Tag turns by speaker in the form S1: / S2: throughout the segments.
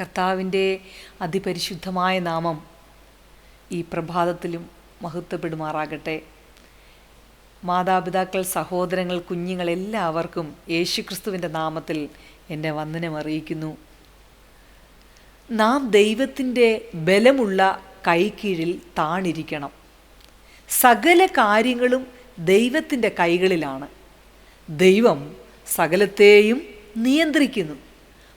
S1: കർത്താവിന്റെ അതിപരിശുദ്ധമായ നാമം ഈ പ്രഭാതത്തിലും മഹത്വപ്പെടുമാറാകട്ടെ. മാതാപിതാക്കൾ സഹോദരങ്ങൾ കുഞ്ഞുങ്ങൾ എല്ലാവർക്കും യേശുക്രിസ്തുവിന്റെ നാമത്തിൽ എന്റെ വന്ദനം അറിയിക്കുന്നു. നാം ദൈവത്തിന്റെ ബലമുള്ള കൈക്കീഴിൽ താണിരിക്കണം. സകല കാര്യങ്ങളും ദൈവത്തിന്റെ കൈകളിലാണ്. ദൈവം സകലത്തെയും നിയന്ത്രിക്കുന്നു.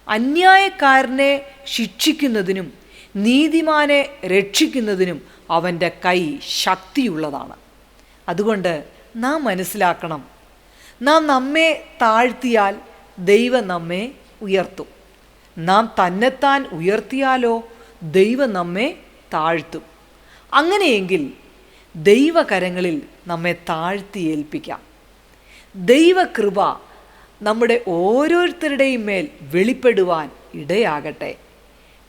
S1: അന്യായക്കാരനെ ശിക്ഷിക്കുന്നതിനും നീതിമാനെ രക്ഷിക്കുന്നതിനും അവന്റെ കൈ ശക്തിയുള്ളതാണ്. അതുകൊണ്ട് നാം മനസ്സിലാക്കണം നാം നമ്മെ താഴ്ത്തിയാൽ ദൈവം നമ്മെ ഉയർത്തും. നാം തന്നെത്താൻ ഉയർത്തിയാലോ ദൈവം നമ്മെ താഴ്ത്തും. അങ്ങനെയെങ്കിൽ ദൈവകരങ്ങളിൽ നമ്മെ താഴ്ത്തി ഏൽപ്പിക്കാം. ദൈവകൃപ നമ്മുടെ ഓരോരുത്തരുടെയും മേൽ വെളിപ്പെടുവാൻ ഇടയാകട്ടെ.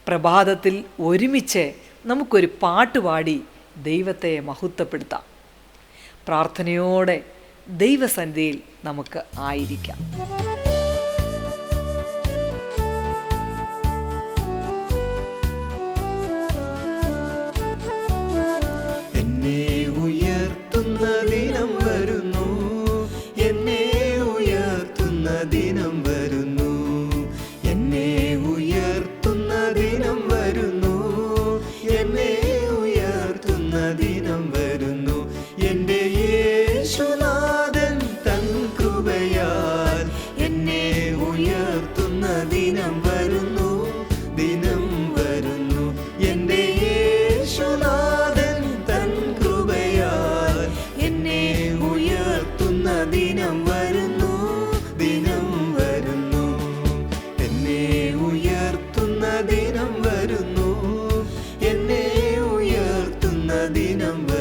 S1: പ്രഭാതത്തിൽ ഒരുമിച്ച് നമുക്കൊരു പാട്ടുപാടി ദൈവത്തെ മഹത്വപ്പെടുത്താം. പ്രാർത്ഥനയോടെ ദൈവസന്ധിയിൽ നമുക്ക് ആയിരിക്കാം.
S2: தினம்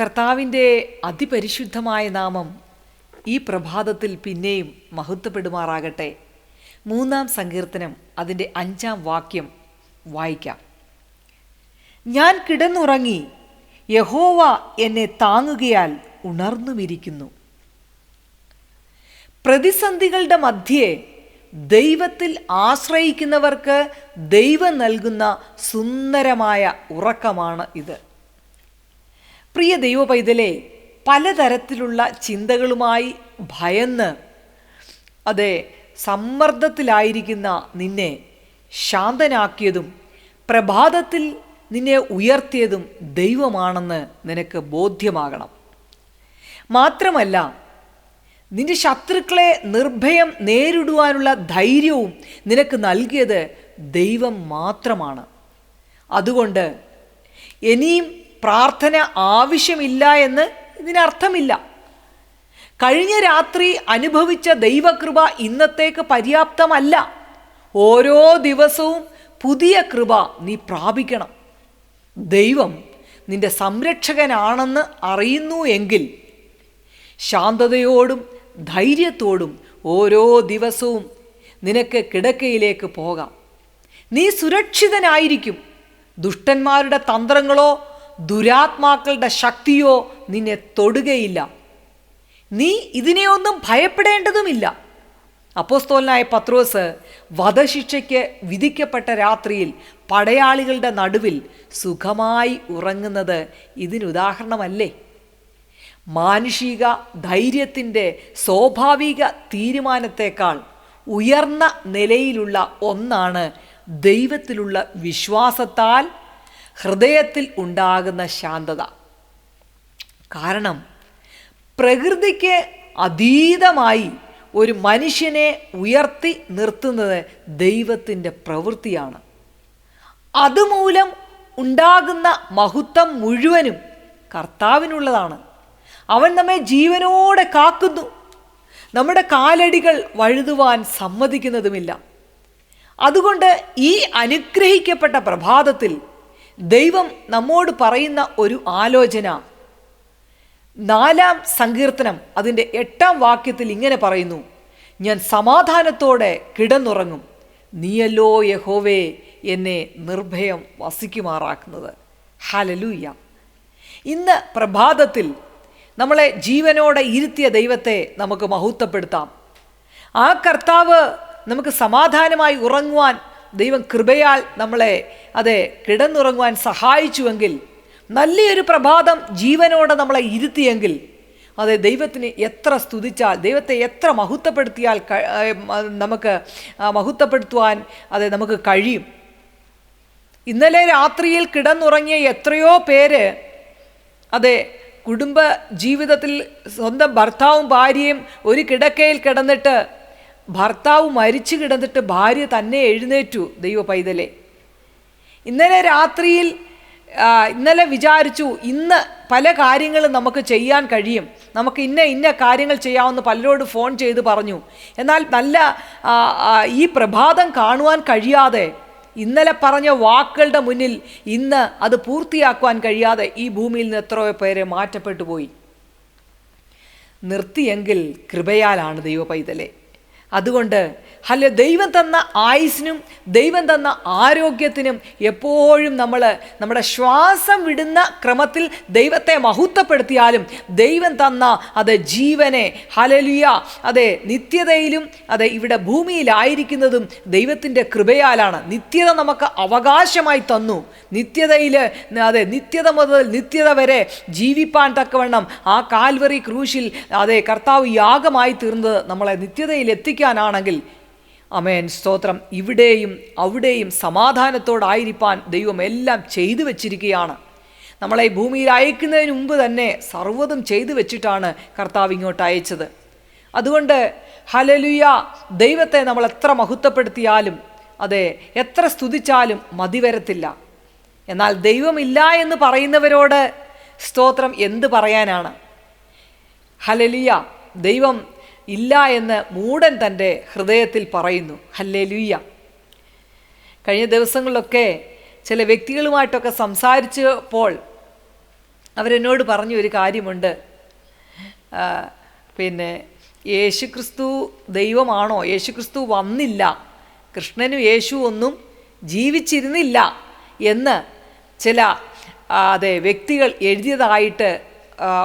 S1: കർത്താവിന്റെ അതിപരിശുദ്ധമായ നാമം ഈ പ്രഭാതത്തിൽ പിന്നെയും മഹത്വപ്പെടുമാറാകട്ടെ. മൂന്നാം സങ്കീർത്തനം അതിന്റെ അഞ്ചാം വാക്യം വായിക്കാം. ഞാൻ കിടന്നുറങ്ങി യഹോവ എന്നെ താങ്ങുകയാൽ ഉണർന്നുമിരിക്കുന്നു. പ്രതിസന്ധികളുടെ മധ്യേ ദൈവത്തിൽ ആശ്രയിക്കുന്നവർക്ക് ദൈവം നൽകുന്ന സുന്ദരമായ ഉറക്കമാണ് ഇത്. പ്രിയ ദൈവ പൈതലെ പലതരത്തിലുള്ള ചിന്തകളുമായി ഭയന്ന് അതെ സമ്മർദ്ദത്തിലായിരിക്കുന്ന നിന്നെ ശാന്തനാക്കിയതും പ്രഭാതത്തിൽ നിന്നെ ഉയർത്തിയതും ദൈവമാണെന്ന് നിനക്ക് ബോധ്യമാകണം. മാത്രമല്ല നിന്റെ ശത്രുക്കളെ നിർഭയം നേരിടുവാനുള്ള ധൈര്യവും നിനക്ക് നൽകിയത് ദൈവം മാത്രമാണ്. അതുകൊണ്ട് ഇനിയും പ്രാർത്ഥന ആവശ്യമില്ല എന്ന് ഇതിനർത്ഥമില്ല. കഴിഞ്ഞ രാത്രി അനുഭവിച്ച ദൈവകൃപ ഇന്നത്തേക്ക് പര്യാപ്തമല്ല. ഓരോ ദിവസവും പുതിയ കൃപ നീ പ്രാപിക്കണം. ദൈവം നിന്റെ സംരക്ഷകനാണെന്ന് അറിയുന്നു എങ്കിൽ ശാന്തതയോടും ധൈര്യത്തോടും ഓരോ ദിവസവും നിനക്ക് കിടക്കയിലേക്ക് പോകാം. നീ സുരക്ഷിതനായിരിക്കും. ദുഷ്ടന്മാരുടെ തന്ത്രങ്ങളോ ദുരാത്മാക്കളുടെ ശക്തിയോ നിന്നെ തൊടുകയില്ല. നീ ഇതിനെയൊന്നും ഭയപ്പെടേണ്ടതുമില്ല. അപ്പോസ്തോലനായ പത്രോസ് വധശിക്ഷയ്ക്ക് വിധിക്കപ്പെട്ട രാത്രിയിൽ പടയാളികളുടെ നടുവിൽ സുഖമായി ഉറങ്ങുന്നത് ഇതിനുദാഹരണമല്ലേ? മാനുഷിക ധൈര്യത്തിന്റെ സ്വാഭാവിക തീരുമാനത്തേക്കാൾ ഉയർന്ന നിലയിലുള്ള ഒന്നാണ് ദൈവത്തിലുള്ള വിശ്വാസത്താൽ ഹൃദയത്തിൽ ഉണ്ടാകുന്ന ശാന്തത. കാരണം പ്രകൃതിക്ക് അതീതമായി ഒരു മനുഷ്യനെ ഉയർത്തി നിർത്തുന്നത് ദൈവത്തിന്റെ പ്രവൃത്തിയാണ്. അതുമൂലം ഉണ്ടാകുന്ന മഹത്വം മുഴുവനും കർത്താവിനുള്ളതാണ്. അവൻ നമ്മെ ജീവനോടെ കാക്കുന്നു. നമ്മുടെ കാലടികൾ വഴുതുവാൻ സമ്മതിക്കുന്നതുമില്ല. അതുകൊണ്ട് ഈ അനുഗ്രഹിക്കപ്പെട്ട പ്രഭാതത്തിൽ ദൈവം നമ്മോട് പറയുന്ന ഒരു ആലോചന. നാലാം സങ്കീർത്തനം അതിന്റെ എട്ടാം വാക്യത്തിൽ ഇങ്ങനെ പറയുന്നു. ഞാൻ സമാധാനത്തോടെ കിടന്നുറങ്ങും. നീയല്ലോ യഹോവേ എന്നെ നിർഭയം വസിക്കുമാറാക്കുന്നത്. ഹലലൂയ ഇന്ന് പ്രഭാതത്തിൽ നമ്മളെ ജീവനോടെ ഇരുത്തിയ ദൈവത്തെ നമുക്ക് മഹത്വപ്പെടുത്താം. ആ കർത്താവ് നമുക്ക് സമാധാനമായി ഉറങ്ങുവാൻ ദൈവം കൃപയാൽ നമ്മളെ അതെ കിടന്നുറങ്ങുവാൻ സഹായിച്ചുവെങ്കിൽ നല്ലൊരു പ്രഭാതം ജീവനോടെ നമ്മളെ ഇരുത്തിയെങ്കിൽ അതെ ദൈവത്തിന് എത്ര സ്തുതിച്ചാൽ ദൈവത്തെ എത്ര മഹത്വപ്പെടുത്തിയാൽ നമുക്ക് മഹത്വപ്പെടുത്തുവാൻ അതെ നമുക്ക് കഴിയും. ഇന്നലെ രാത്രിയിൽ കിടന്നുറങ്ങിയ എത്രയോ പേര് അതെ കുടുംബ ജീവിതത്തിൽ സ്വന്തം ഭർത്താവും ഭാര്യയും ഒരു കിടക്കയിൽ കിടന്നിട്ട് ഭർത്താവ് മരിച്ചു കിടന്നിട്ട് ഭാര്യ തന്നെ എഴുന്നേറ്റു ദൈവ പൈതലെ. ഇന്നലെ രാത്രിയിൽ ഇന്നലെ വിചാരിച്ചു ഇന്ന് പല കാര്യങ്ങളും നമുക്ക് ചെയ്യാൻ കഴിയും. നമുക്ക് ഇന്ന ഇന്ന കാര്യങ്ങൾ ചെയ്യാമെന്ന് പലരോട് ഫോൺ ചെയ്ത് പറഞ്ഞു. എന്നാൽ നല്ല ഈ പ്രഭാതം കാണുവാൻ കഴിയാതെ ഇന്നലെ പറഞ്ഞ വാക്കുകളുടെ മുന്നിൽ ഇന്ന് അത് പൂർത്തിയാക്കുവാൻ കഴിയാതെ ഈ ഭൂമിയിൽ നിന്ന് എത്രയോ പേരെ മാറ്റപ്പെട്ടു പോയി. നിർത്തിയെങ്കിൽ കൃപയാലാണ് ദൈവ പൈതലെ. അതുകൊണ്ട് അല്ല ദൈവം തന്ന ആയുസിനും ദൈവം തന്ന ആരോഗ്യത്തിനും എപ്പോഴും നമ്മൾ നമ്മുടെ ശ്വാസം വിടുന്ന ക്രമത്തിൽ ദൈവത്തെ മഹത്വപ്പെടുത്തിയാലും ദൈവം തന്ന അത് ജീവനെ ഹലലിയ അതെ നിത്യതയിലും അതെ ഇവിടെ ഭൂമിയിലായിരിക്കുന്നതും ദൈവത്തിന്റെ കൃപയാലാണ്. നിത്യത നമുക്ക് അവകാശമായി തന്നു. നിത്യതയിൽ അതെ നിത്യത മുതൽ നിത്യത വരെ ജീവിപ്പാൻ തക്കവണ്ണം ആ കാൽവറി ക്രൂശിൽ അതെ കർത്താവ് യാഗമായി തീർന്നത് നമ്മളെ നിത്യതയിൽ എത്തിക്കാനാണെങ്കിൽ അമേൻ സ്തോത്രം. ഇവിടെയും അവിടെയും സമാധാനത്തോടായിരിക്കാൻ ദൈവം എല്ലാം ചെയ്തു വച്ചിരിക്കുകയാണ്. നമ്മളെ ഭൂമിയിൽ അയക്കുന്നതിന് മുമ്പ് തന്നെ സർവതും ചെയ്തു വെച്ചിട്ടാണ് കർത്താവ് ഇങ്ങോട്ട് അയച്ചത്. അതുകൊണ്ട് ഹലലുയ ദൈവത്തെ നമ്മൾ എത്ര മഹത്വപ്പെടുത്തിയാലും അതെ എത്ര സ്തുതിച്ചാലും മതിവരത്തില്ല എന്നാൽ ദൈവമില്ല എന്ന് പറയുന്നവരോട് സ്തോത്രം എന്ത് പറയാനാണ്? ഹലലിയ ദൈവം ഇല്ല എന്ന് മൂടൻ തന്റെ ഹൃദയത്തിൽ പറയുന്നു. ഹല്ലേ ലുയ്യ കഴിഞ്ഞ ദിവസങ്ങളിലൊക്കെ ചില വ്യക്തികളുമായിട്ടൊക്കെ സംസാരിച്ചപ്പോൾ അവരെന്നോട് പറഞ്ഞു ഒരു കാര്യമുണ്ട് പിന്നെ യേശുക്രിസ്തു ദൈവമാണോ? യേശുക്രിസ്തു വന്നില്ല. കൃഷ്ണനും യേശു ഒന്നും ജീവിച്ചിരുന്നില്ല എന്ന് ചില അതെ വ്യക്തികൾ എഴുതിയതായിട്ട്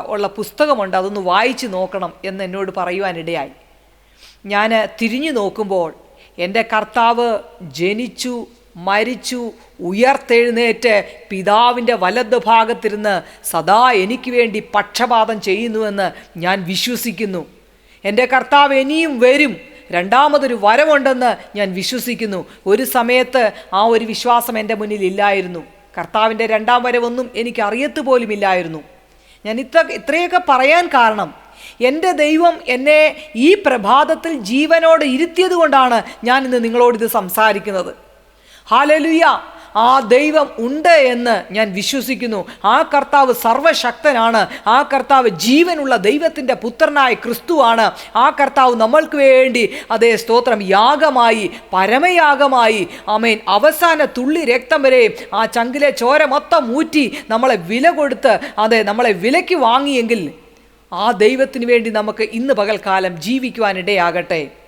S1: ഉള്ള പുസ്തകമുണ്ട് അതൊന്ന് വായിച്ചു നോക്കണം എന്ന് എന്നോട് പറയുവാനിടയായി. ഞാൻ തിരിഞ്ഞു നോക്കുമ്പോൾ എന്റെ കർത്താവ് ജനിച്ചു മരിച്ചു ഉയർത്തെഴുന്നേറ്റ് പിതാവിന്റെ വലത് ഭാഗത്തിരുന്ന് സദാ എനിക്ക് വേണ്ടി പക്ഷപാതം ചെയ്യുന്നുവെന്ന് ഞാൻ വിശ്വസിക്കുന്നു. എന്റെ കർത്താവ് ഇനിയും വരും. രണ്ടാമതൊരു വരവുണ്ടെന്ന് ഞാൻ വിശ്വസിക്കുന്നു. ഒരു സമയത്ത് ആ ഒരു വിശ്വാസം എന്റെ മുന്നിൽ ഇല്ലായിരുന്നു. കർത്താവിന്റെ രണ്ടാം വരവൊന്നും എനിക്ക് അറിയത്ത് പോലുമില്ലായിരുന്നു. ഞാൻ ഇത്ര ഇത്രയൊക്കെ പറയാൻ കാരണം എന്റെ ദൈവം എന്നെ ഈ പ്രഭാതത്തിൽ ജീവനോട് ഇരുത്തിയത് കൊണ്ടാണ് ഇന്ന് നിങ്ങളോട് ഇത് സംസാരിക്കുന്നത്. ഹാലലുയ. ആ ദൈവം ഉണ്ട് എന്ന് ഞാൻ വിശ്വസിക്കുന്നു. ആ കർത്താവ് സർവശക്തനാണ്. ആ കർത്താവ് ജീവനുള്ള ദൈവത്തിന്റെ പുത്രനായ ക്രിസ്തുവാണ്. ആ കർത്താവ് നമ്മൾക്ക് വേണ്ടി അതേ സ്തോത്രം യാഗമായി പരമയാഗമായി ആമേൻ അവസാന തുള്ളി രക്തം വരെ ആ ചങ്കിലെ ചോര മൊത്തം ഊറ്റി നമ്മളെ വില കൊടുത്ത് അതെ നമ്മളെ വിലയ്ക്ക് വാങ്ങിയെങ്കിൽ ആ ദൈവത്തിന് വേണ്ടി നമുക്ക് ഇന്ന് പകൽക്കാലം ജീവിക്കുവാനിടയാകട്ടെ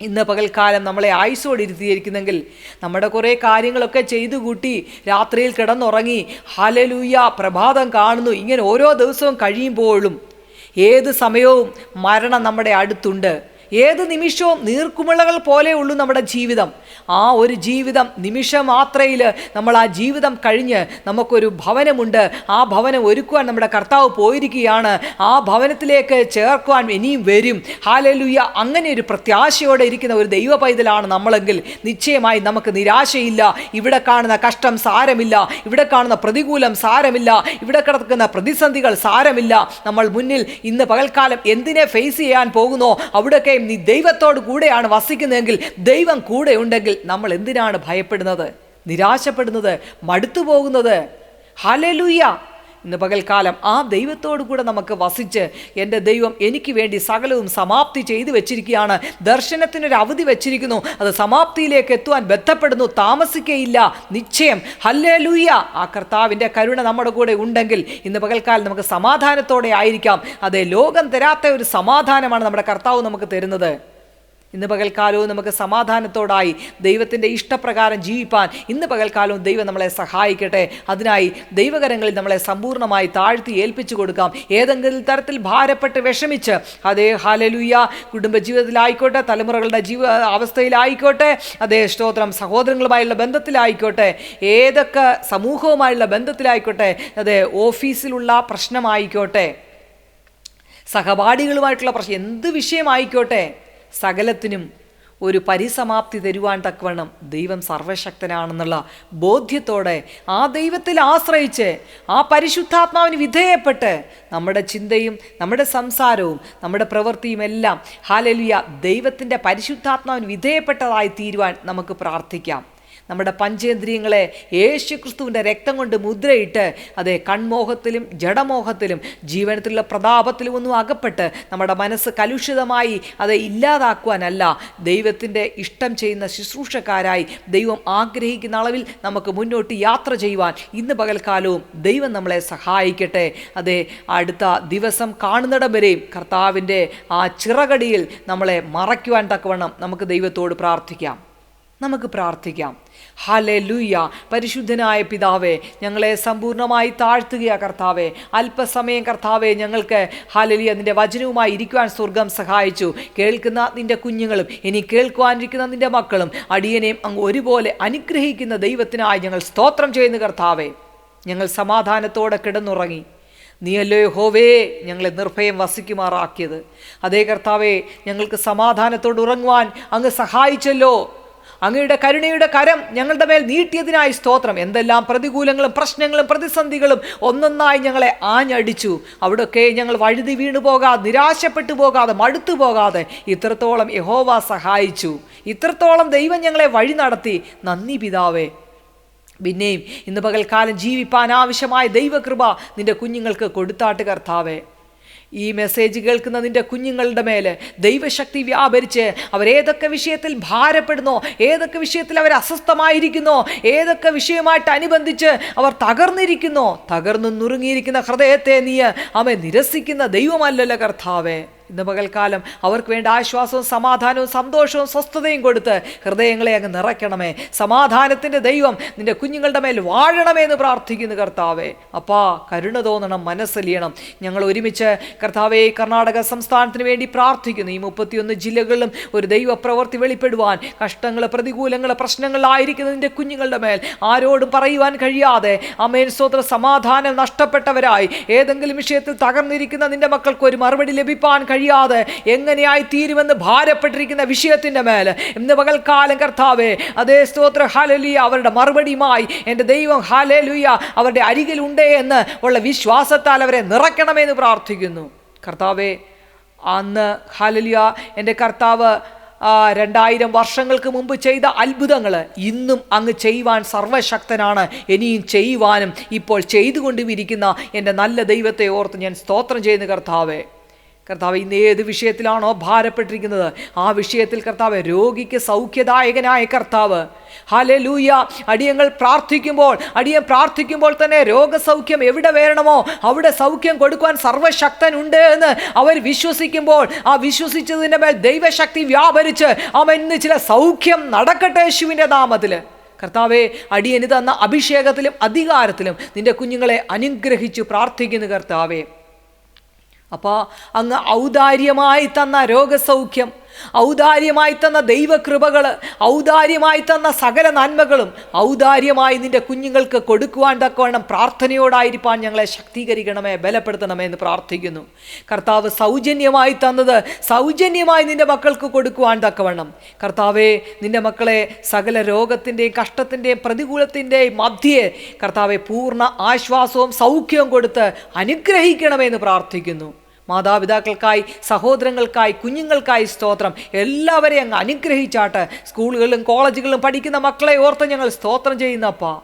S1: ഇന്ന് പകൽക്കാലം നമ്മളെ ആയുസോടെ ഇരുത്തിയിരിക്കുന്നെങ്കിൽ നമ്മുടെ കുറേ കാര്യങ്ങളൊക്കെ ചെയ്തു കൂട്ടി രാത്രിയിൽ കിടന്നുറങ്ങി ഹലലൂയ പ്രഭാതം കാണുന്നു. ഇങ്ങനെ ഓരോ ദിവസവും കഴിയുമ്പോഴും ഏത് സമയവും മരണം നമ്മുടെ അടുത്തുണ്ട്. ഏത് നിമിഷവും നീർക്കുമിളകൾ പോലെയുള്ളൂ നമ്മുടെ ജീവിതം. ആ ഒരു ജീവിതം നിമിഷം മാത്രയിൽ നമ്മൾ ആ ജീവിതം കഴിഞ്ഞ് നമുക്കൊരു ഭവനമുണ്ട്. ആ ഭവനം ഒരുക്കുവാൻ നമ്മുടെ കർത്താവ് പോയിരിക്കുകയാണ്. ആ ഭവനത്തിലേക്ക് ചേർക്കുവാൻ ഇനിയും വരും. ഹാലലുയ്യ അങ്ങനെ ഒരു പ്രത്യാശയോടെ ഇരിക്കുന്ന ഒരു ദൈവ പൈതലാണ് നമ്മളെങ്കിൽ നിശ്ചയമായി നമുക്ക് നിരാശയില്ല. ഇവിടെ കാണുന്ന കഷ്ടം സാരമില്ല. ഇവിടെ കാണുന്ന പ്രതികൂലം സാരമില്ല. ഇവിടെ കിടക്കുന്ന പ്രതിസന്ധികൾ സാരമില്ല. നമ്മൾ മുന്നിൽ ഇന്ന് പകൽക്കാലം എന്തിനെ ഫേസ് ചെയ്യാൻ പോകുന്നോ? അവിടെയൊക്കെ നീ ദൈവത്തോട് കൂടെയാണ് വസിക്കുന്നതെങ്കിൽ ദൈവം കൂടെ ഉണ്ടെങ്കിൽ നമ്മൾ എന്തിനാണ് ഭയപ്പെടുന്നത്? നിരാശപ്പെടുന്നത്? മടുത്തു പോകുന്നത് ഹലലുയ്യ ഇന്ന് പകൽക്കാലം ആ ദൈവത്തോടു കൂടെ നമുക്ക് വസിച്ച് എന്റെ ദൈവം എനിക്ക് വേണ്ടി സകലവും സമാപ്തി ചെയ്തു വെച്ചിരിക്കുകയാണ്. ദർശനത്തിനൊരു അവധി വെച്ചിരിക്കുന്നു. അത് സമാപ്തിയിലേക്ക് എത്തുവാൻ ബന്ധപ്പെടുന്നു. താമസിക്കയില്ല. നിശ്ചയം. ഹല്ലേ ആ കർത്താവിന്റെ കരുണ നമ്മുടെ കൂടെ ഉണ്ടെങ്കിൽ ഇന്ന് പകൽക്കാലം നമുക്ക് സമാധാനത്തോടെ ആയിരിക്കാം. അതെ ലോകം തരാത്ത ഒരു സമാധാനമാണ് നമ്മുടെ കർത്താവ് നമുക്ക് തരുന്നത്. ഇന്ന് പകൽക്കാലവും നമുക്ക് സമാധാനത്തോടായി ദൈവത്തിന്റെ ഇഷ്ടപ്രകാരം ജീവിപ്പാൻ ഇന്ന് പകൽക്കാലവും ദൈവം നമ്മളെ സഹായിക്കട്ടെ. അതിനായി ദൈവകരങ്ങളിൽ നമ്മളെ സമ്പൂർണമായി താഴ്ത്തി ഏൽപ്പിച്ചു കൊടുക്കാം. ഏതെങ്കിലും തരത്തിൽ ഭാരപ്പെട്ട് വിഷമിച്ച് അതേ ഹാലലുയ്യ കുടുംബജീവിതത്തിലായിക്കോട്ടെ തലമുറകളുടെ ജീവ അവസ്ഥയിലായിക്കോട്ടെ അതേ സ്തോത്രം സഹോദരങ്ങളുമായുള്ള ബന്ധത്തിലായിക്കോട്ടെ ഏതൊക്കെ സമൂഹവുമായുള്ള ബന്ധത്തിലായിക്കോട്ടെ അതെ ഓഫീസിലുള്ള പ്രശ്നമായിക്കോട്ടെ സഹപാഠികളുമായിട്ടുള്ള പ്രശ്നം എന്ത് വിഷയമായിക്കോട്ടെ സകലത്തിനും ഒരു പരിസമാപ്തി തരുവാൻ തക്കവണ്ണം ദൈവം സർവശക്തനാണെന്നുള്ള ബോധ്യത്തോടെ ആ ദൈവത്തിൽ ആശ്രയിച്ച് ആ പരിശുദ്ധാത്മാവിന് വിധേയപ്പെട്ട് നമ്മുടെ ചിന്തയും നമ്മുടെ സംസാരവും നമ്മുടെ പ്രവൃത്തിയും എല്ലാം ഹാലലിയ ദൈവത്തിന്റെ പരിശുദ്ധാത്മാവിന് വിധേയപ്പെട്ടതായി തീരുവാൻ നമുക്ക് പ്രാർത്ഥിക്കാം. നമ്മുടെ പഞ്ചേന്ദ്രിയങ്ങളെ യേശു ക്രിസ്തുവിന്റെ രക്തം കൊണ്ട് മുദ്രയിട്ട് അതെ കൺമോഹത്തിലും ജഡമോഹത്തിലും ജീവനത്തിലുള്ള പ്രതാപത്തിലും ഒന്നും അകപ്പെട്ട് നമ്മുടെ മനസ്സ് കലുഷിതമായി അത് ഇല്ലാതാക്കുവാനല്ല ദൈവത്തിന്റെ ഇഷ്ടം ചെയ്യുന്ന ശുശ്രൂഷക്കാരായി ദൈവം ആഗ്രഹിക്കുന്ന അളവിൽ നമുക്ക് മുന്നോട്ട് യാത്ര ചെയ്യുവാൻ ഇന്ന് പകൽക്കാലവും ദൈവം നമ്മളെ സഹായിക്കട്ടെ. അതെ അടുത്ത ദിവസം കാണുന്നിടം വരെയും കർത്താവിന്റെ ആ ചിറകടിയിൽ നമ്മളെ മറയ്ക്കുവാൻ തക്കവണ്ണം നമുക്ക് ദൈവത്തോട് പ്രാർത്ഥിക്കാം. നമുക്ക് പ്രാർത്ഥിക്കാം. ഹലെ ലൂയ പരിശുദ്ധനായ പിതാവേ ഞങ്ങളെ സമ്പൂർണമായി താഴ്ത്തുകയാ കർത്താവേ. അല്പസമയം കർത്താവേ ഞങ്ങൾക്ക് ഹാലലിയ നിന്റെ വചനവുമായി ഇരിക്കുവാൻ സ്വർഗം സഹായിച്ചു. കേൾക്കുന്ന നിന്റെ കുഞ്ഞുങ്ങളും ഇനി കേൾക്കുവാനിരിക്കുന്ന നിന്റെ മക്കളും അടിയനെയും അങ്ങ് ഒരുപോലെ അനുഗ്രഹിക്കുന്ന ദൈവത്തിനായി ഞങ്ങൾ സ്തോത്രം ചെയ്യുന്ന കർത്താവേ. ഞങ്ങൾ സമാധാനത്തോടെ കിടന്നുറങ്ങി. നീയല്ലോ ഹോവേ ഞങ്ങളെ നിർഭയം വസിക്കുമാറാക്കിയത്. അതേ കർത്താവേ ഞങ്ങൾക്ക് സമാധാനത്തോട് ഉറങ്ങുവാൻ അങ്ങ് സഹായിച്ചല്ലോ. അങ്ങയുടെ കരുണയുടെ കരം ഞങ്ങളുടെ മേൽ നീട്ടിയതിനായി സ്തോത്രം. എന്തെല്ലാം പ്രതികൂലങ്ങളും പ്രശ്നങ്ങളും പ്രതിസന്ധികളും ഒന്നൊന്നായി ഞങ്ങളെ ആഞ്ഞടിച്ചു. അവിടെയൊക്കെ ഞങ്ങൾ വഴുതി വീണു പോകാതെ നിരാശപ്പെട്ടു പോകാതെ മടുത്തു പോകാതെ ഇത്രത്തോളം യഹോവ സഹായിച്ചു. ഇത്രത്തോളം ദൈവം ഞങ്ങളെ വഴി നടത്തി. നന്ദി പിതാവേ. പിന്നെയും ഇന്ന് പകൽക്കാലം ജീവിപ്പാൻ ആവശ്യമായ ദൈവകൃപ നിന്റെ കുഞ്ഞുങ്ങൾക്ക് കൊടുത്താട്ട് കർത്താവേ ഈ മെസ്സേജ് കേൾക്കുന്ന നിന്റെ കുഞ്ഞുങ്ങളുടെ മേലെ ദൈവശക്തി വ്യാപരിച്ച് അവരേതൊക്കെ വിഷയത്തിൽ ഭാരപ്പെടുന്നു ഏതൊക്കെ വിഷയത്തിൽ അവർ അസ്വസ്ഥമായിരിക്കുന്നു ഏതൊക്കെ വിഷയമായിട്ട് അനുബന്ധിച്ച് അവർ തകർന്നിരിക്കുന്നു തകർന്നു നുറുങ്ങിയിരിക്കുന്ന ഹൃദയത്തെ നീ അവ നിരസിക്കുന്ന ദൈവമല്ലല്ലോ കർത്താവേ. ഇന്ന് പകൽക്കാലം അവർക്ക് വേണ്ട ആശ്വാസവും സമാധാനവും സന്തോഷവും സ്വസ്ഥതയും കൊടുത്ത് ഹൃദയങ്ങളെ അങ്ങ് നിറയ്ക്കണമേ. സമാധാനത്തിന്റെ ദൈവം നിന്റെ കുഞ്ഞുങ്ങളുടെ മേൽ വാഴണമേ എന്ന് പ്രാർത്ഥിക്കുന്നു കർത്താവേ. അപ്പാ കരുണ തോന്നണം മനസ്സലിയണം. ഞങ്ങൾ ഒരുമിച്ച് കർത്താവെ കർണാടക സംസ്ഥാനത്തിന് വേണ്ടി പ്രാർത്ഥിക്കുന്നു. ഈ മുപ്പത്തിയൊന്ന് ജില്ലകളിലും ഒരു ദൈവപ്രവൃത്തി വെളിപ്പെടുവാൻ കഷ്ടങ്ങൾ പ്രതികൂലങ്ങൾ പ്രശ്നങ്ങളായിരിക്കുന്ന നിന്റെ കുഞ്ഞുങ്ങളുടെ മേൽ ആരോടും പറയുവാൻ കഴിയാതെ അമേൻ സ്വത്ര സമാധാനം നഷ്ടപ്പെട്ടവരായി ഏതെങ്കിലും വിഷയത്തിൽ തകർന്നിരിക്കുന്ന നിന്റെ മക്കൾക്ക് ഒരു മറുപടി ലഭിപ്പാൻ കഴിയാതെ എങ്ങനെയായി തീരുമെന്ന് ഭാരപ്പെട്ടിരിക്കുന്ന വിഷയത്തിന്റെ മേൽ ഇന്ന് പകൽക്കാലം കർത്താവേ അതേ സ്തോത്ര ഹാലലുയ അവരുടെ മറുപടിയുമായി എന്റെ ദൈവം ഹാലലുയ അവരുടെ അരികിലുണ്ടേ എന്ന് ഉള്ള വിശ്വാസത്താൽ അവരെ നിറയ്ക്കണമെന്ന് പ്രാർത്ഥിക്കുന്നു. കർത്താവേ അന്ന് ഹാലലിയ എന്റെ കർത്താവ് രണ്ടായിരം വർഷങ്ങൾക്ക് മുമ്പ് ചെയ്ത അത്ഭുതങ്ങൾ ഇന്നും അങ്ങ് ചെയ്യുവാൻ സർവശക്തനാണ്. ഇനിയും ചെയ്യുവാനും ഇപ്പോൾ ചെയ്തുകൊണ്ടുമിരിക്കുന്ന എന്റെ നല്ല ദൈവത്തെ ഓർത്ത് ഞാൻ സ്തോത്രം ചെയ്യുന്ന കർത്താവേ. കർത്താവ് ഇന്ന് ഏത് വിഷയത്തിലാണോ ഭാരപ്പെട്ടിരിക്കുന്നത് ആ വിഷയത്തിൽ കർത്താവ് രോഗിക്ക് സൗഖ്യദായകനായ കർത്താവ്. ഹലലൂയ ലൂയ അടിയങ്ങൾ പ്രാർത്ഥിക്കുമ്പോൾ അടിയൻ പ്രാർത്ഥിക്കുമ്പോൾ തന്നെ രോഗസൗഖ്യം എവിടെ വരണമോ അവിടെ സൗഖ്യം കൊടുക്കുവാൻ സർവശക്തനുണ്ട് എന്ന് അവർ വിശ്വസിക്കുമ്പോൾ ആ വിശ്വസിച്ചതിന്റെ മേൽ ദൈവശക്തി വ്യാപരിച്ച് അവൻ ഇന്ന് ചില സൗഖ്യം നടക്കട്ടെ യേശുവിന്റെ നാമത്തിൽ കർത്താവെ അടിയന് തന്ന അഭിഷേകത്തിലും അധികാരത്തിലും നിന്റെ കുഞ്ഞുങ്ങളെ അനുഗ്രഹിച്ചു പ്രാർത്ഥിക്കുന്നു കർത്താവേ. അപ്പോൾ അങ്ങ് ഔദാര്യമായി തന്ന രോഗസൗഖ്യം ഔദാര്യമായി തന്ന ദൈവകൃപകൾ ഔദാര്യമായി തന്ന സകല നന്മകളും ഔദാര്യമായി നിന്റെ കുഞ്ഞുങ്ങൾക്ക് കൊടുക്കുവാൻ തക്കവണ്ണം പ്രാർത്ഥനയോടായിരിക്കാൻ ഞങ്ങളെ ശക്തീകരിക്കണമേ ബലപ്പെടുത്തണമേ എന്ന് പ്രാർത്ഥിക്കുന്നു. കർത്താവ് സൗജന്യമായി തന്നത് സൗജന്യമായി നിന്റെ മക്കൾക്ക് കൊടുക്കുവാൻ തക്കവണ്ണം. കർത്താവെ നിന്റെ മക്കളെ സകല രോഗത്തിന്റെയും കഷ്ടത്തിന്റെയും പ്രതികൂലത്തിന്റെയും മധ്യേ കർത്താവെ പൂർണ ആശ്വാസവും സൗഖ്യവും കൊടുത്ത് അനുഗ്രഹിക്കണമേ എന്ന് പ്രാർത്ഥിക്കുന്നു. മാതാപിതാക്കൾക്കായി സഹോദരങ്ങൾക്കായി കുഞ്ഞുങ്ങൾക്കായി സ്തോത്രം. എല്ലാവരെയും അങ്ങ് അനുഗ്രഹിച്ചാട്ട് സ്കൂളുകളിലും കോളേജുകളിലും പഠിക്കുന്ന മക്കളെ ഓർത്ത് ഞങ്ങൾ സ്തോത്രം ചെയ്യുന്നപ്പാ.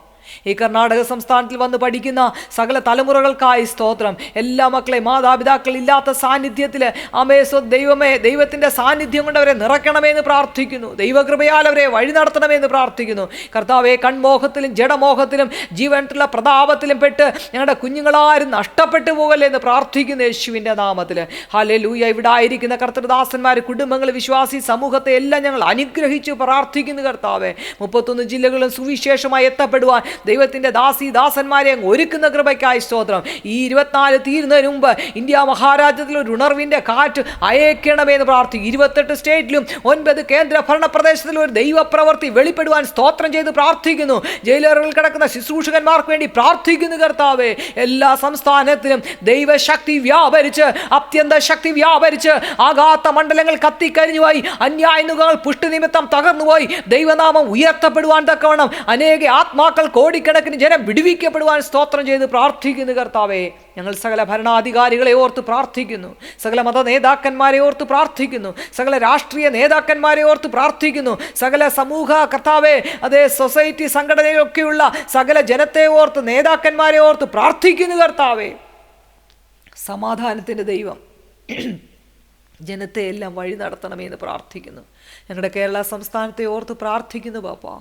S1: ഈ കർണാടക സംസ്ഥാനത്തിൽ വന്ന് പഠിക്കുന്ന സകല തലമുറകൾക്കായി സ്തോത്രം. എല്ലാ മക്കളെ മാതാപിതാക്കൾ ഇല്ലാത്ത സാന്നിധ്യത്തിൽ അമേ സ്വ ദൈവമേ ദൈവത്തിന്റെ സാന്നിധ്യം കൊണ്ട് അവരെ നിറയ്ക്കണമെന്ന് പ്രാർത്ഥിക്കുന്നു. ദൈവകൃപയാൽ അവരെ വഴി നടത്തണമെന്ന് പ്രാർത്ഥിക്കുന്നു. കർത്താവെ കൺമോഹത്തിലും ജഡമോഹത്തിലും ജീവനത്തിലുള്ള പ്രതാപത്തിലും പെട്ട് ഞങ്ങളുടെ കുഞ്ഞുങ്ങളാരും നഷ്ടപ്പെട്ടു പോകല്ലേ എന്ന് പ്രാർത്ഥിക്കുന്നു യേശുവിന്റെ നാമത്തിൽ ഹാലെ ലൂയ ഇവിടെ ആയിരിക്കുന്ന കർത്തൃദാസന്മാർ കുടുംബങ്ങൾ വിശ്വാസി സമൂഹത്തെ എല്ലാം ഞങ്ങൾ അനുഗ്രഹിച്ചു പ്രാർത്ഥിക്കുന്നു കർത്താവെ. മുപ്പത്തൊന്ന് ജില്ലകളും സുവിശേഷമായി എത്തപ്പെടുവാൻ ദൈവത്തിന്റെ ദാസി ദാസന്മാരെ ഒരുക്കുന്ന കൃപയ്ക്കായി സ്തോത്രം. ഈ ഇരുപത്തിനാല് തീരുന്നതിന് മുമ്പ് ഇന്ത്യ മഹാരാജ്യത്തിൽ ഒരു ഉണർവിന്റെ കാറ്റ് അയക്കണമെന്ന് പ്രാർത്ഥിക്കും ഇരുപത്തെട്ട് സ്റ്റേറ്റിലും ഒൻപത് കേന്ദ്ര ഭരണ പ്രദേശത്തിലും ഒരു ദൈവപ്രവൃത്തി വെളിപ്പെടുവാൻ സ്തോത്രം ചെയ്ത് പ്രാർത്ഥിക്കുന്നു. ജയിലറുകളിൽ കിടക്കുന്ന ശുശ്രൂഷകന്മാർക്ക് വേണ്ടി പ്രാർത്ഥിക്കുന്നു കർത്താവേ. എല്ലാ സംസ്ഥാനത്തിലും ദൈവശക്തി വ്യാപരിച്ച് അത്യന്ത ശക്തി വ്യാപരിച്ച് ആകാത്ത മണ്ഡലങ്ങൾ കത്തിക്കരിഞ്ഞുപോയി അന്യായനുകൾ പുഷ്ടി നിമിത്തം തകർന്നുപോയി ദൈവനാമം ഉയർത്തപ്പെടുവാൻ തക്കവണ്ണം അനേക ആത്മാക്കൾ കോടിക്കണക്കിന് ജനം വിടുവിക്കപ്പെടുവാൻ സ്തോത്രം ചെയ്ത് പ്രാർത്ഥിക്കുന്നു കർത്താവേ. ഞങ്ങൾ സകല ഭരണാധികാരികളെ ഓർത്ത് പ്രാർത്ഥിക്കുന്നു. സകല മത നേതാക്കന്മാരെ ഓർത്ത് പ്രാർത്ഥിക്കുന്നു. സകല രാഷ്ട്രീയ നേതാക്കന്മാരെ ഓർത്ത് പ്രാർത്ഥിക്കുന്നു. സകല സമൂഹ കർത്താവെ അതേ സൊസൈറ്റി സംഘടനയൊക്കെയുള്ള സകല ജനത്തെ ഓർത്ത് നേതാക്കന്മാരെ ഓർത്ത് പ്രാർത്ഥിക്കുന്നു കർത്താവേ. സമാധാനത്തിന്റെ ദൈവം ജനത്തെ എല്ലാം വഴി നടത്തണമെന്ന് പ്രാർത്ഥിക്കുന്നു. ഞങ്ങളുടെ കേരള സംസ്ഥാനത്തെ ഓർത്ത് പ്രാർത്ഥിക്കുന്നു പാപ്പാ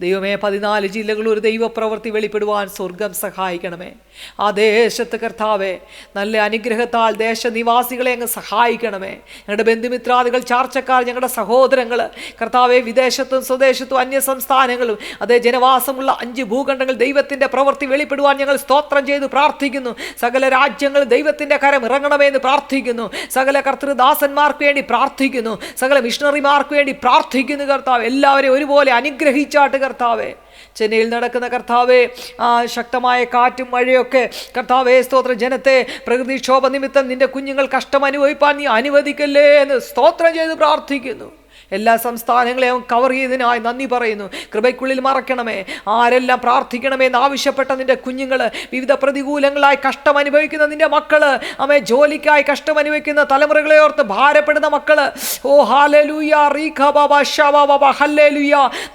S1: ദൈവമേ പതിനാല് ജില്ലകളിൽ ഒരു ദൈവപ്രവൃത്തി വെളിപ്പെടുവാൻ സ്വർഗം സഹായിക്കണമേ. ആ ദേശത്ത് കർത്താവെ നല്ല അനുഗ്രഹത്താൽ ദേശനിവാസികളെ അങ്ങ് സഹായിക്കണമേ. ഞങ്ങളുടെ ബന്ധുമിത്രാദികൾ ചാർച്ചക്കാർ ഞങ്ങളുടെ സഹോദരങ്ങൾ കർത്താവെ വിദേശത്തും സ്വദേശത്തും അന്യ സംസ്ഥാനങ്ങളും അതേ ജനവാസമുള്ള അഞ്ച് ഭൂഖണ്ഡങ്ങൾ ദൈവത്തിന്റെ പ്രവൃത്തി വെളിപ്പെടുവാൻ ഞങ്ങൾ സ്തോത്രം ചെയ്ത് പ്രാർത്ഥിക്കുന്നു. സകല രാജ്യങ്ങൾ ദൈവത്തിന്റെ കരം ഇറങ്ങണമേ എന്ന് പ്രാർത്ഥിക്കുന്നു. സകല കർത്തൃദാസന്മാർക്ക് വേണ്ടി പ്രാർത്ഥിക്കുന്നു. സകല മിഷണറിമാർക്ക് വേണ്ടി പ്രാർത്ഥിക്കുന്നു കർത്താവ്. എല്ലാവരെയും ഒരുപോലെ അനുഗ്രഹിച്ചാട്ട് കർത്താവെ. ചെന്നൈയിൽ നടക്കുന്ന കർത്താവെ ആ ശക്തമായ കാറ്റും മഴയൊക്കെ കർത്താവെ സ്തോത്ര. ജനത്തെ പ്രകൃതിക്ഷോഭ നിമിത്തം നിന്റെ കുഞ്ഞുങ്ങൾ കഷ്ടം അനുഭവിപ്പാൻ നീ അനുവദിക്കല്ലേ എന്ന് സ്തോത്രം ചെയ്ത് പ്രാർത്ഥിക്കുന്നു. എല്ലാ സംസ്ഥാനങ്ങളെയും കവർ ചെയ്തതിനായി നന്ദി പറയുന്നു. കൃപയ്ക്കുള്ളിൽ മറക്കണമേ. ആരെല്ലാം പ്രാർത്ഥിക്കണമേ എന്ന് ആവശ്യപ്പെട്ട നിന്റെ കുഞ്ഞുങ്ങൾ വിവിധ പ്രതികൂലങ്ങളായി കഷ്ടം അനുഭവിക്കുന്ന നിന്റെ മക്കൾ അമ്മേ ജോലിക്കായി കഷ്ടം അനുഭവിക്കുന്ന തലമുറകളെ ഓർത്ത് ഭാരപ്പെടുന്ന മക്കൾ. ഓ ഹാലലൂയ റീഖ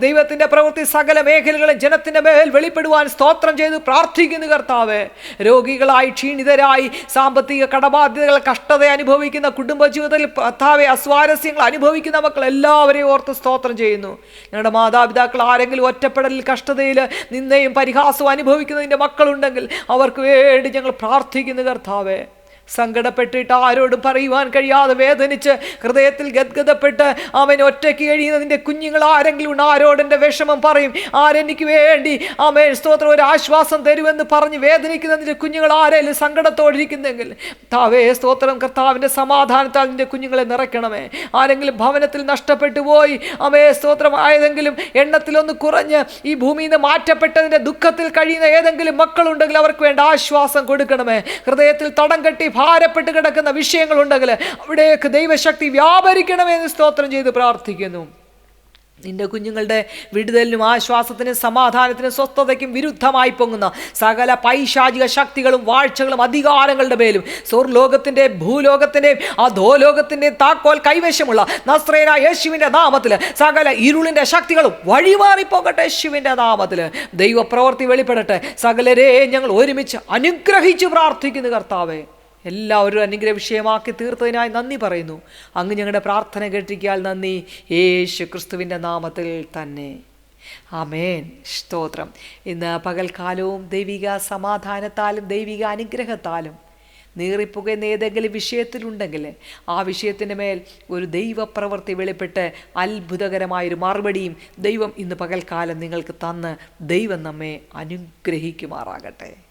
S1: ദൈവത്തിന്റെ പ്രവൃത്തി സകല മേഖലകളും ജനത്തിന്റെ മേൽ വെളിപ്പെടുവാൻ സ്തോത്രം ചെയ്ത് പ്രാർത്ഥിക്കുന്നു കർത്താവ്. രോഗികളായി ക്ഷീണിതരായി സാമ്പത്തിക കടബാധ്യതകൾ കഷ്ടത അനുഭവിക്കുന്ന കുടുംബജീവിതത്തിൽ കർത്താവെ അസ്വാരസ്യങ്ങൾ അനുഭവിക്കുന്ന മക്കൾ എല്ലാവരെയും ഓർത്ത് സ്തോത്രം ചെയ്യുന്നു. ഞങ്ങളുടെ മാതാപിതാക്കൾ ആരെങ്കിലും ഒറ്റപ്പെടലിൽ കഷ്ടതയിൽ നിന്നെയും പരിഹാസവും അനുഭവിക്കുന്നതിന്റെ മക്കളുണ്ടെങ്കിൽ അവർക്ക് വേണ്ടി ഞങ്ങൾ പ്രാർത്ഥിക്കുന്നു കർത്താവേ. സങ്കടപ്പെട്ടിട്ട് ആരോടും പറയുവാൻ കഴിയാതെ വേദനിച്ച് ഹൃദയത്തിൽ ഗദ്ഗതപ്പെട്ട് അവൻ ഒറ്റയ്ക്ക് കഴിയുന്നതിന്റെ കുഞ്ഞുങ്ങൾ ആരെങ്കിലും ഉണ്ട്? ആരോടെന്റെ വിഷമം പറയും? ആരെനിക്ക് വേണ്ടി? അവൻ സ്തോത്രം ഒരു ആശ്വാസം തരുമെന്ന് പറഞ്ഞ് വേദനിക്കുന്നതിന്റെ കുഞ്ഞുങ്ങൾ ആരെങ്കിലും സങ്കടത്തോടിരിക്കുന്നെങ്കിൽ? താവേ സ്തോത്രം കർത്താവിന്റെ സമാധാനത്താൽ നിന്റെ കുഞ്ഞുങ്ങളെ നിറയ്ക്കണമേ. ആരെങ്കിലും ഭവനത്തിൽ നഷ്ടപ്പെട്ടു പോയി അമേ സ്തോത്രം ആയതെങ്കിലും എണ്ണത്തിലൊന്ന് കുറഞ്ഞ് ഈ ഭൂമിയിൽ നിന്ന് മാറ്റപ്പെട്ടതിന്റെ ദുഃഖത്തിൽ കഴിയുന്ന ഏതെങ്കിലും മക്കളുണ്ടെങ്കിൽ അവർക്ക് വേണ്ട ആശ്വാസം കൊടുക്കണമേ. ഹൃദയത്തിൽ തടം കെട്ടി ഭാരപ്പെട്ട് കിടക്കുന്ന വിഷയങ്ങളുണ്ടെങ്കിൽ അവിടേക്ക് ദൈവശക്തി വ്യാപരിക്കണമെന്ന് സ്തോത്രം ചെയ്ത് പ്രാർത്ഥിക്കുന്നു. നിന്റെ കുഞ്ഞുങ്ങളുടെ വിടുതലിനും ആശ്വാസത്തിനും സമാധാനത്തിനും സ്വസ്ഥതയ്ക്കും വിരുദ്ധമായി പൊങ്ങുന്ന സകല പൈശാചിക ശക്തികളും വാഴ്ചകളും അധികാരങ്ങളുടെ മേലും സ്വർലോകത്തിന്റെ ഭൂലോകത്തിന്റെയും അധോലോകത്തിന്റെയും താക്കോൽ കൈവശമുള്ള നസ്രേന യേശുവിന്റെ നാമത്തിൽ സകല ഇരുളിന്റെ ശക്തികളും വഴിമാറിപ്പോകട്ടെ യേശുവിന്റെ നാമത്തിൽ. ദൈവപ്രവൃത്തി വെളിപ്പെടട്ടെ. സകലരെ ഞങ്ങൾ ഒരുമിച്ച് അനുഗ്രഹിച്ച് പ്രാർത്ഥിക്കുന്നു കർത്താവേ. എല്ലാവരും അനുഗ്രഹ വിഷയമാക്കി തീർത്തതിനായി നന്ദി പറയുന്നു. അങ്ങ് ഞങ്ങളുടെ പ്രാർത്ഥന കേട്ടിരിക്കാൻ നന്ദി. യേശു ക്രിസ്തുവിന്റെ നാമത്തിൽ തന്നെ. അമേൻ സ്തോത്രം. ഇന്ന് പകൽക്കാലവും ദൈവിക സമാധാനത്താലും ദൈവിക അനുഗ്രഹത്താലും നീറിപ്പുകയുന്ന ഏതെങ്കിലും വിഷയത്തിലുണ്ടെങ്കിൽ ആ വിഷയത്തിന്റെ മേൽ ഒരു ദൈവപ്രവൃത്തി വെളിപ്പെട്ട് അത്ഭുതകരമായൊരു മറുപടിയും ദൈവം ഇന്ന് പകൽക്കാലം നിങ്ങൾക്ക് തന്ന് ദൈവം നമ്മെ അനുഗ്രഹിക്കുമാറാകട്ടെ.